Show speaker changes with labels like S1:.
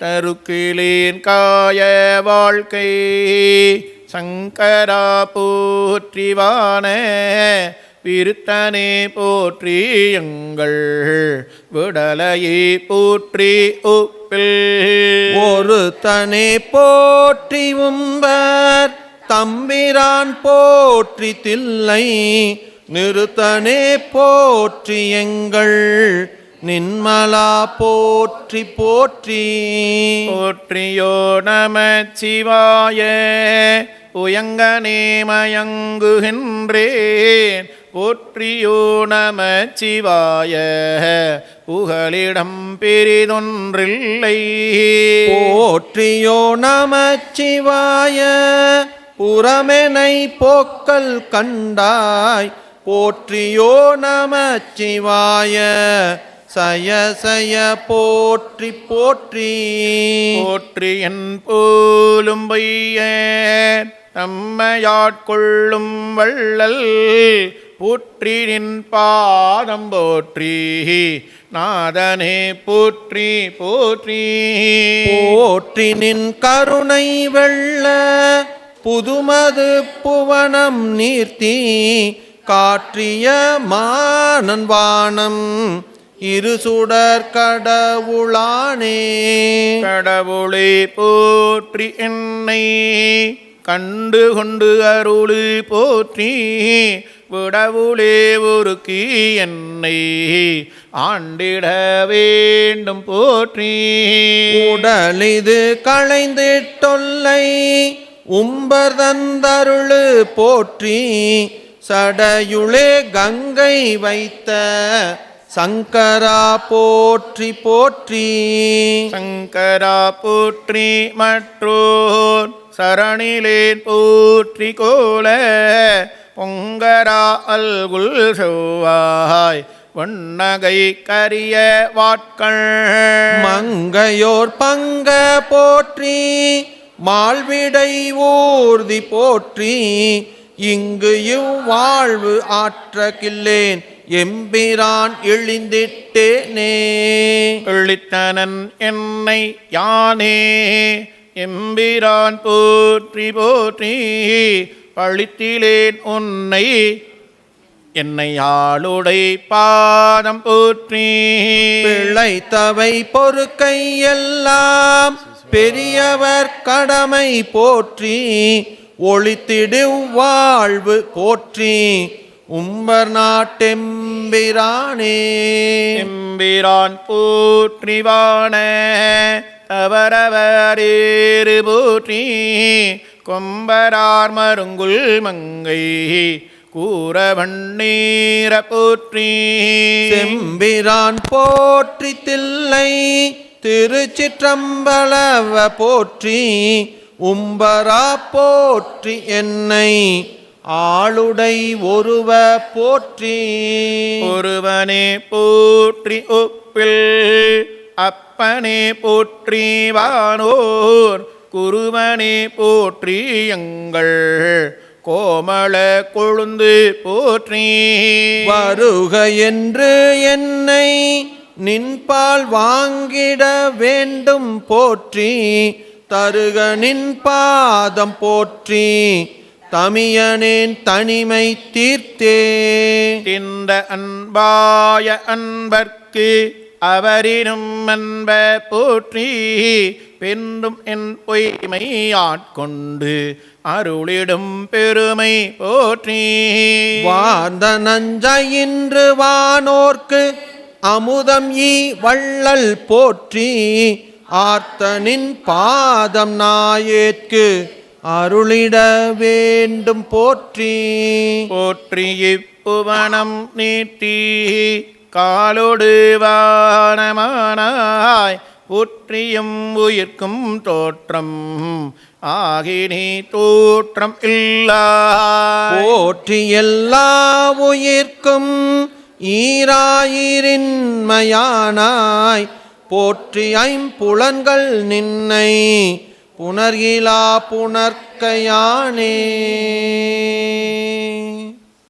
S1: தருக்கிலேன் காய வாழ்க்கை சங்கரா போற்றிவான விருத்தனே போற்றி எங்கள் விடலையே போற்றி ஒப்பில்.
S2: ஒரு தனே போற்றி உம்பர் தம்பிரான் போற்றி தில்லை நிறுத்தனே போற்றி எங்கள் நின்மலா போற்றி போற்றி.
S1: போற்றியோ நமச்சிவாய உயங்கனே மயங்குகின்றேன் போற்றியோ நமச்சிவாய புகலிடம் பெரிதொன்றில்லை.
S2: போற்றியோ நமச்சிவாய புறமெனை போக்கல் கண்டாய். போற்றியோ நமச்சிவாய சய சய போற்றி போற்றி.
S1: போற்றி என் போலும் பைய நம்மையாட்கொள்ளும் வள்ளல். போற்றி நின் பாதம் போற்றி நாதனே போற்றி போற்றி.
S2: போற்றி நின் கருணை வெள்ள புதுமது புவனம் நீர்த்தி. காற்றிய மானன் வானம் இரு சுடர் கடவுளானே.
S1: கடவுளே போற்றி என்னை. கண்டு கொண்டு அருளு போற்றி. விடவுளே ஒருக்கி என்னை. ஆண்டிட வேண்டும் போற்றி.
S2: உடலிது களைந்திட்டொல்லை. உம்பர் தந்தருளு போற்றி. சடையுளே கங்கை வைத்த சங்கரா போற்றி போற்றி.
S1: சங்கரா போற்றி மற்றோர் சரணிலேன் போற்றி கோல. பொங்கரா அல்குல் செவ்வாய் வண்ணகை கரிய வாட்கள்.
S2: மங்கையோர் பங்க போற்றி மால்விடை ஊர்தி போற்றி. இங்கு இவ்வாழ்வு ஆற்ற கில்லேன் எம்பிரான் இழிந்திட்டேனே
S1: இழித்தனன் என்னை யானே. எம்பிரான் போற்றி போற்றி பழித்திலேன் உன்னை. என்னை ஆளுடை பாதம் போற்றி.
S2: பிழைத்தவை பொறுக்கை எல்லாம் பெரியவர் கடமை போற்றி. ஒளித்திடு வாழ்வு போற்றி. உம்பர் நாட்டெம்பிரானே
S1: எம்பிரான் போற்றிவான அவரவரேறு போற்றி கொம்பரார் மருங்குல் மங்கை கூறவண்ணீர போற்றி.
S2: செம்பிரான் போற்றி தில்லை திருச்சிற்றம்பலவ போற்றி உம்பரா போற்றி என்னை ஆளுடை ஒருவ போற்றி.
S1: ஒருவனே போற்றி ஒப்பில் அப்பனே போற்றி வானோர். குருவனே போற்றி எங்கள் கோமள கொழுந்து போற்றி.
S2: வருக என்று என்னை நின்பால் வாங்கிட வேண்டும் போற்றி. தருக நின் பாதம் போற்றி. தமியனேன் தனிமை தீர்த்தே.
S1: இந்த அன்பாய அன்பர்க்கு அவரினும் அன்ப போற்றி பெண்ணும் என் பொய்மை ஆட்கொண்டு அருளிடும் பெருமை போற்றி.
S2: வார்ந்த நஞ்சையின்று வானோர்க்கு அமுதம் ஈ வள்ளல் போற்றி ஆர்த்தனின் பாதம் நாயேற்கு அருளிட வேண்டும் போற்றி.
S1: போற்றி இப்புவனம் நீட்டி காலோடு வானமானாய் போற்றியும் உயிர்க்கும் தோற்றம் ஆகினி தோற்றம் இல்லா.
S2: போற்றி எல்லா உயிர்க்கும் ஈராயிரின்மையானாய் போற்றி ஐம்புலன்கள் நின்னை புனர்கிலா புணர்க்கையானே